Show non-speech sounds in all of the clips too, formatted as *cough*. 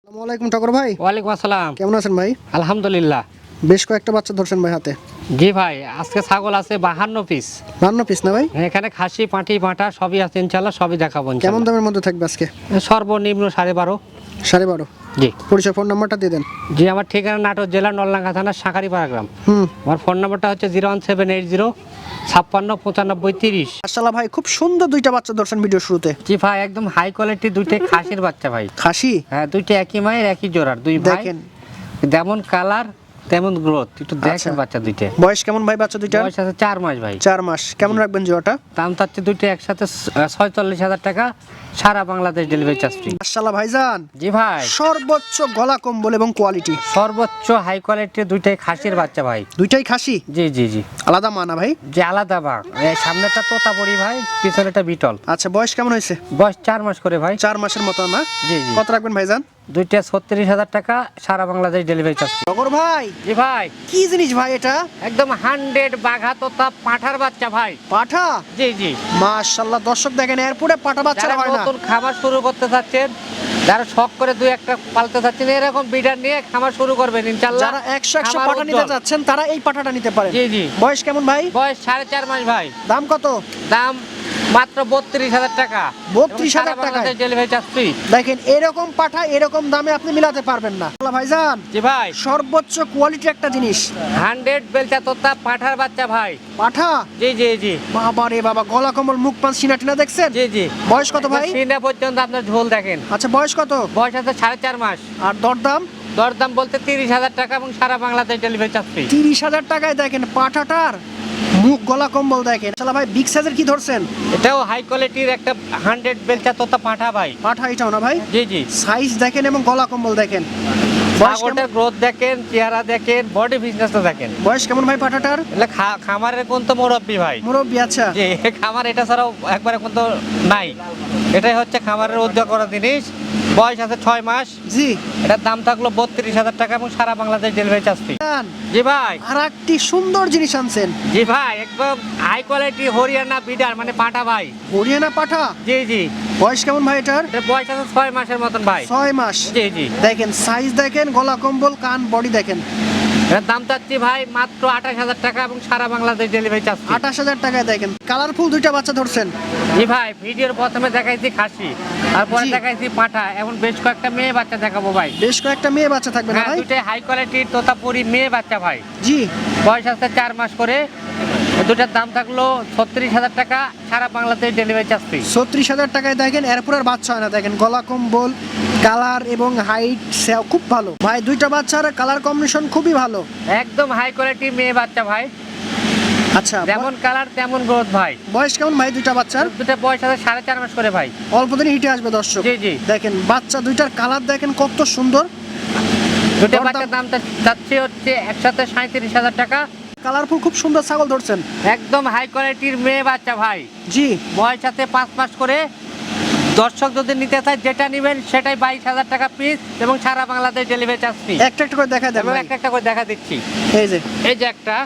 আসসালামু আলাইকুম ঠাকুর ভাই। ওয়ালাইকুম আসসালাম। কেমন আছেন ভাই? আলহামদুলিল্লাহ। বেশ কয়েকটা বাচ্চা ধরছেন ভাই হাতে। জি ভাই আজকে ছাগল আছে বাহান্ন পিস বাহান্ন পিস না ভাই? এখানে খাসি পাঁটি পাঁটা সবই আছে ইনশাল্লাহ সবই দেখাবো কেমন। দামের মধ্যে থাকবে আজকে? সর্বনিম্ন সাড়ে বারো। সাড়ে বারো। জি। পরিচয় ফোন নাম্বারটা দিয়ে দেন। জি আমার ঠিকানা নাটোর জেলা নলডাঙ্গা থানা শাঁখারিপাড়া গ্রাম। হুম। আমার ফোন নাম্বারটা হচ্ছে zero one seven eight zero ছাপ্পান্ন পঁচানব্বই তিরিশ। মাশাআল্লাহ ভাই খুব সুন্দর দুইটা বাচ্চা দর্শন ভিডিও শুরুতে। জি ভাই একদম হাই কোয়ালিটি দুইটাই খাসির বাচ্চা ভাই। খাসি? হ্যাঁ দুইটা একই মায়ের একই জোড়ার। দুই ভাই। দেখেন। যেমন কালার তেমন গ্রোথ একটু আচ্ছা। দেখেন বাচ্চা দুইটা। বয়স কেমন ভাই বাচ্চা দুইটা বয়স আছে চার মাস ভাই। চার মাস। কেমন রাখবেন দাম চাচ্ছে দুইটা একসাথে ছয়চল্লিশ হাজার টাকা সারা বাংলাদেশ ডেলিভারি চার্জ ফ্রি মাশাআল্লাহ ভাইজান। জি ভাই। সর্বোচ্চ গলা কম্বল এবং কোয়ালিটি সর্বোচ্চ হাই কোয়ালিটির দুইটাই খাসির বাচ্চা ভাই। দুইটাই খাসি? জি জি জি। আলাদা মানা ভাই? যে আলাদা এই সামনেটা তোতাপুরি ভাই পিছনেটা বিটল। আচ্ছা বয়স কেমন হয়েছে? বয়স চার মাস করে ভাই। চার মাসের মতো না? জি জি। কত রাখবেন ভাইজান? দুইটা ছত্রিশ হাজার টাকা সারা বাংলাদেশ ডেলিভারি চার্জ টগর ভাই। জি ভাই। কি জিনিস ভাই এটা? একদম হান্ড্রেড বাঘা তোতা পাঠার বাচ্চা ভাই। পাঠা? জি জি। মাশাআল্লাহ দর্শক দেখেন এরপরে পাঠা বাচ্চারা যারা হয় না। নতুন খাবার শুরু করতে চাচ্ছেন যারা শখ করে দুই একটা পালতে চাচ্ছেন এরকম বিডার নিয়ে খামার শুরু করবেন ইনশাল্লাহ। যারা একশো একশো পাঠা নিতে। যাচ্ছেন তারা এই পাঠাটা নিতে পারেন। জি জি। বয়স কেমন ভাই? বয়স সাড়ে চার মাস ভাই। দাম কত? দাম মাত্র বত্রিশ হাজার টাকা। 32,000 টাকায়? ডেলিভারি চার্জ ফ্রি দেখেন এরকম পাঠা এরকম দামে আপনি মিলাতে পারবেন না। ভাইজান জি ভাই। সর্বোচ্চ কোয়ালিটির একটা জিনিস। হান্ড্রেড বেলচা তোতা পাঠার বাচ্চা ভাই। পাঠা? জি জি জি। বাবা রে বাবা গলা কম্বল মুখ পান সিনা টিনা দেখছেন? জি জি। বয়স কত ভাই? সিনা পর্যন্ত আপনার ঝোল দেখেন। আচ্ছা বয়স কত? বয়স আছে সাড়ে চার মাস। আর দরদাম? দরদাম বলতে তিরিশ হাজার টাকা এবং সারা বাংলাদেশ ডেলিভারি চার্জ ফ্রি তিরিশ হাজার টাকায় দেখেন পাঠাটার। মুখ গলা কম্বল দেখেন আচ্ছা ভাই বিগ সাইজের কি ধরছেন? এটাও হাই কোয়ালিটির একটা হান্ড্রেড বেলচা তোতা পাঠা ভাই। পাঠা এটাও না ভাই? জি জি। সাইজ দেখেন এবং গলা কম্বল দেখেন। ছাগলটার গ্রোথ দেখেন চেহারা দেখেন বডি ফিটনেসটা দেখেন। বয়স কেমন ভাই পাঠাটার? খা- খামারের কোন তো মুরব্বী ভাই। মুরব্বী আচ্ছা। যে *laughs* খামার এটা ছাড়াও একবারে কোন তো নাই। এটাই হচ্ছে খামারের উদ্যোগ করা জিনিস। বয়স আছে ছয় মাস। জি। এটার দাম থাকল বত্রিশ হাজার টাকা এবং সারা বাংলাদেশ ডেলিভারি চার্জ ফ্রি জি ভাই। আর একটি সুন্দর জিনিস আনছেন। জি ভাই একদম হাই কোয়ালিটি হরিয়ানা বিডার মানে পাঠা ভাই। হরিয়ানা পাঠা জি জি। বয়স কেমন ভাই এটার? বয়স আছে ছয় মাসের মতন ভাই। ছয় মাস। জি জি। দেখেন সাইজ দেখেন গলা কম্বল কান বডি দেখেন। দাম চাচ্ছি ভাই মাত্র আঠাশ হাজার টাকা এবং সারা বাংলাদেশ ডেলিভারি চার্জ আঠাশ হাজার টাকায় দেখেন। কালারফুল দুইটা বাচ্চা ধরছেন। জি ভাই ভিডিওর প্রথমে দেখাইছি খাসি তারপরে। দেখাইছি পাঠা এখন বেশ কয়েকটা মেয়ে বাচ্চা দেখাবো ভাই। বেশ কয়েকটা মেয়ে বাচ্চা থাকবে না হ্যাঁ ভাই? দুটাই হাই কোয়ালিটির তোতাপুরি মেয়ে বাচ্চা ভাই। জি। বয়স আছে চার মাস করে। দুটার দাম থাকল ছত্রিশ হাজার টাকা সারা বাংলাদেশ ডেলিভারি চার্জ ফ্রি ছত্রিশ হাজার টাকায় দেখেন এরপর আর বাচ্চা হয় না। দেখেন গলা কম্বল কালার এবং হাইট খুব ভালো। ভাই দুইটা বাচ্চার কালার কম্বিনেশন খুবই ভালো। একদম হাই কোয়ালিটির মেয়ে বাচ্চা ভাই। আচ্ছা যেমন কালার তেমন গ্রোথ ভাই। বয়স কেমন ভাই দুইটা বাচ্চার? দুটা বয়স আছে সাড়ে চার মাস করে ভাই। অল্প দিনে হিটে আসবে দর্শক। জি জি। দেখেন বাচ্চা দুইটার কালার দেখেন কত সুন্দর। দুটা বাচ্চার দাম চাচ্ছি হচ্ছে একসাথে সাঁত্রিশ হাজার টাকা। কালারফুল খুব সুন্দর ছাগল ধরছেন। একদম হাই কোয়ালিটির মেয়ে বাচ্চা ভাই। জি। বয়স আছে পাঁচ মাস করে। দর্শক যদি নিতে চায় যেটা নেবেন সেটাই বাইশ হাজার টাকা পিস এবং সারা বাংলাদেশ ডেলিভারি চার্জ ফ্রি একটা একটা করে দেখা এবং একটা একটা করে দেখা দিচ্ছি। এই যে। এই যে একটা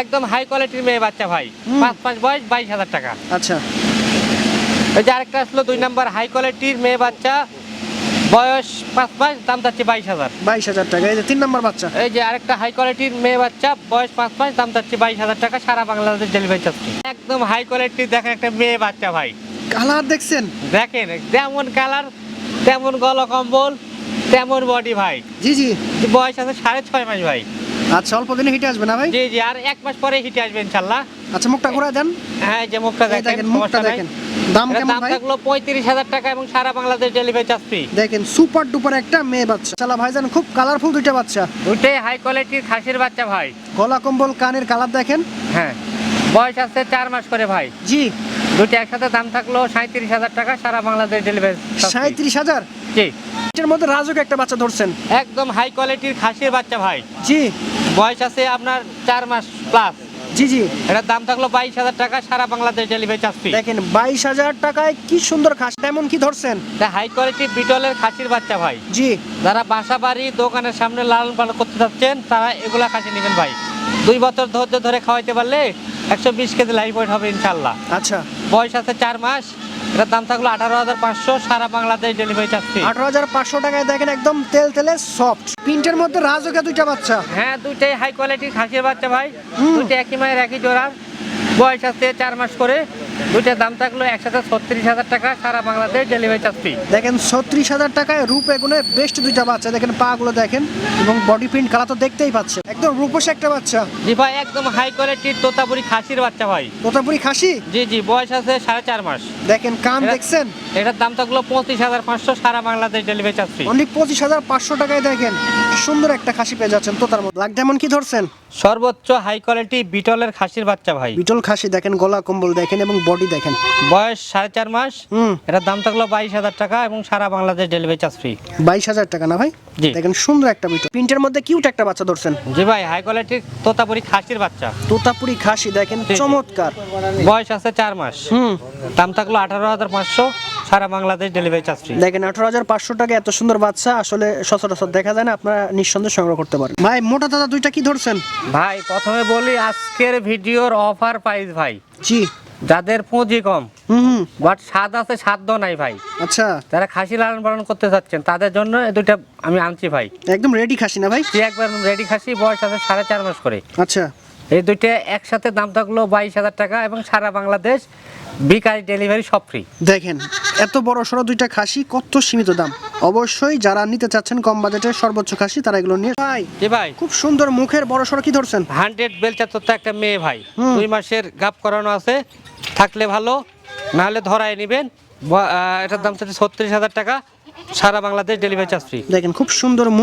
একদম হাই কোয়ালিটির মেয়ে বাচ্চা ভাই। পাঁচ মাস বয়স বাইশ হাজার টাকা। আচ্ছা। এই যে আরেকটা আসলো দুই নাম্বার হাই কোয়ালিটির মেয়ে বাচ্চা। বয়স পাঁচ মাস দাম যাচ্ছে বাইশ হাজার। বাইশ হাজার টাকা এই যে তিন নম্বর বাচ্চা। এই যে আরেকটা হাই কোয়ালিটির মেয়ে বাচ্চা বয়স পাঁচ মাস দাম যাচ্ছে বাইশ হাজার টাকা সারা বাংলাদেশ ডেলিভারি চার্জ একদম হাই কোয়ালিটির দেখেন একটা মেয়ে বাচ্চা ভাই। কালার দেখছেন? দেখেন যেমন কালার তেমন গলা কম্বল তেমন বডি ভাই। জি জি। বয়স আছে সাড়ে ছয় মাস ভাই। আচ্ছা অল্প দিনে হিটে আসবে না ভাই? জি জি আর এক মাস পরে হিটে আসবে ইনশাল্লাহ। আচ্ছা মুখটা ঘুরায় দেন। হ্যাঁ যে মুখটা দেখেন মুখটা দেখেন। দাম কেমন ভাই? থাকল পঁয়ত্রিশ হাজার টাকা এবং সারা বাংলাদেশ ডেলিভারি চার্জ ফ্রি। দেখেন সুপার ডুপার একটা মেয়ে বাচ্চা। চালা ভাইজান খুব কালারফুল দুইটা বাচ্চা। দুইটাই হাই কোয়ালিটির খাসির বাচ্চা ভাই। গলা কম্বল কানের কালার দেখেন। হ্যাঁ। বয়স আছে চার মাস করে ভাই। জি। দুইটা একসাথে দাম থাকল সাঁত্রিশ হাজার টাকা সারা বাংলাদেশ ডেলিভারি সাঁত্রিশ হাজার? জি। এটার মধ্যে রাজুক একটা বাচ্চা ধরছেন। একদম হাই কোয়ালিটির খাসির বাচ্চা ভাই। জি। বয়স আছে আপনার চার মাস প্লাস জি জি। এটার দাম থাকল বাইশ হাজার টাকা সারা বাংলাদেশ ডেলিভারি চার্জ ফ্রি দেখেন বাইশ হাজার টাকায় কি সুন্দর খাস তেমন কি ধরছেন? এটা হাই কোয়ালিটির বিটলের খাসির বাচ্চা ভাই। জি। যারা বাসা বাড়ি দোকানের সামনে লালন পালন করতে চাচ্ছেন তারা এগুলা খাসি নেবেন ভাই। দুই বছর ধৈর্য ধরে খাওয়াইতে পারলে একশো বিশ কেজি লাইফ ওয়েট হবে ইনশাল্লাহ আচ্ছা। বয়স আছে চার মাস এটার দাম থাকল আঠারো হাজার পাঁচশো সারা বাংলাদেশ ডেলিভারি চার্জ আঠারো হাজার পাঁচশো টাকায় দেখেন একদম তেল তেলে সফট প্রিন্টের মধ্যে রাজকে দুইটা বাচ্চা। হ্যাঁ দুইটাই হাই কোয়ালিটির খাসির বাচ্চা ভাই। দুইটা একই মায়ের একই জোড়ার বয়স আছে চার মাস করে। দুইটার দাম থাকল একসাথে ছত্রিশ হাজার টাকা সারা বাংলাদেশ ডেলিভারি চার্জ ফ্রি দেখেন ছত্রিশ হাজার টাকায় রূপ এগুলো বেস্ট দুইটা বাচ্চা। দেখেন পা গুলো দেখেন এবং বডি প্রিন্ট কালার তো দেখতেই পাচ্ছেন। একদম রূপসে একটা বাচ্চা। জি ভাই একদম হাই কোয়ালিটির তোতাপুরি খাসির বাচ্চা ভাই। তোতাপুরি খাসি? জি জি বয়স আছে সাড়ে চার মাস। দেখেন কান দেখছেন? এটার দাম থাকল পঁচিশ হাজার পাঁচশো সারা Bangladesh delivery charge free only পঁচিশ হাজার পাঁচশো টাকায় দেখেন সুন্দর একটা খাসি পেয়ে যাচ্ছেন তোতার মধ্যে। লাগ যেমন কি ধরছেন? সর্বোচ্চ হাই কোয়ালিটি বিটলের খাসির বাচ্চা ভাই। বিটল খাসি দেখেন গলা কম্বল দেখেন এবং বডি দেখেন। বয়স সাড়ে চার মাস। হুম। এটার দাম থাকল বাইশ হাজার টাকা এবং সারা বাংলাদেশ ডেলিভারি চার্জ ফ্রি বাইশ হাজার টাকা না ভাই? দেখেন সুন্দর একটা বিটল প্রিন্টের মধ্যে কিউট একটা বাচ্চা ধরছেন। জি ভাই হাই কোয়ালিটির তোতাপুরি খাসির বাচ্চা। তোতাপুরি খাসি দেখেন চমৎকার। বয়স আছে চার মাস। হুম। দাম থাকল আঠারো হাজার পাঁচশো সারা বাংলাদেশ ডেলিভারি চার্জ ফ্রি দেখেন আঠারো হাজার পাঁচশো টাকা এত সুন্দর বাচ্চা আসলে সচরাচর দেখা যায় না আপনারা নিঃসন্দেহে সংগ্রহ করতে পারেন। ভাই মোটা দাদা দুইটা কি ধরছেন? ভাই প্রথমে বলি আজকের ভিডিওর অফার প্রাইস ভাই। জি। যাদের পুঁজি কম বাট স্বাদ আছে সাধ্য নাই ভাই। আচ্ছা। যারা খাসি লালন পালন করতে চাচ্ছেন তাদের জন্য এই দুইটা আমি আনছি ভাই। একদম রেডি খাসি না ভাই? একবার রেডি খাসি বয়স আছে সাড়ে চার মাস করে। আচ্ছা। এই দুইটা একসাথে দাম থাকল বাইশ হাজার টাকা এবং সারা বাংলাদেশ বিকারি ডেলিভারি সব ফ্রি দেখেন এত বড় সড়ো দুইটা খাসি কত সীমিত দাম। অবশ্যই যারা নিতে চাচ্ছেন কম বাজেটের সর্বোচ্চ খাসি তারা এগুলো নিয়ে ভাই জি ভাই? খুব সুন্দর মুখের বড় সড়ো কি ধরছেন? হান্ড্রেড বেলচা তো একটা মেয়ে ভাই। দুই মাসের গাপ করানো আছে। থাকলে ভালো না হলে ধরায় নেবেন। এটার দাম হচ্ছে ছত্রিশ হাজার টাকা। সারা বাংলাদেশ ডেলিভারি চার্জ ফ্রি দেখেন খুব সুন্দর মুখ।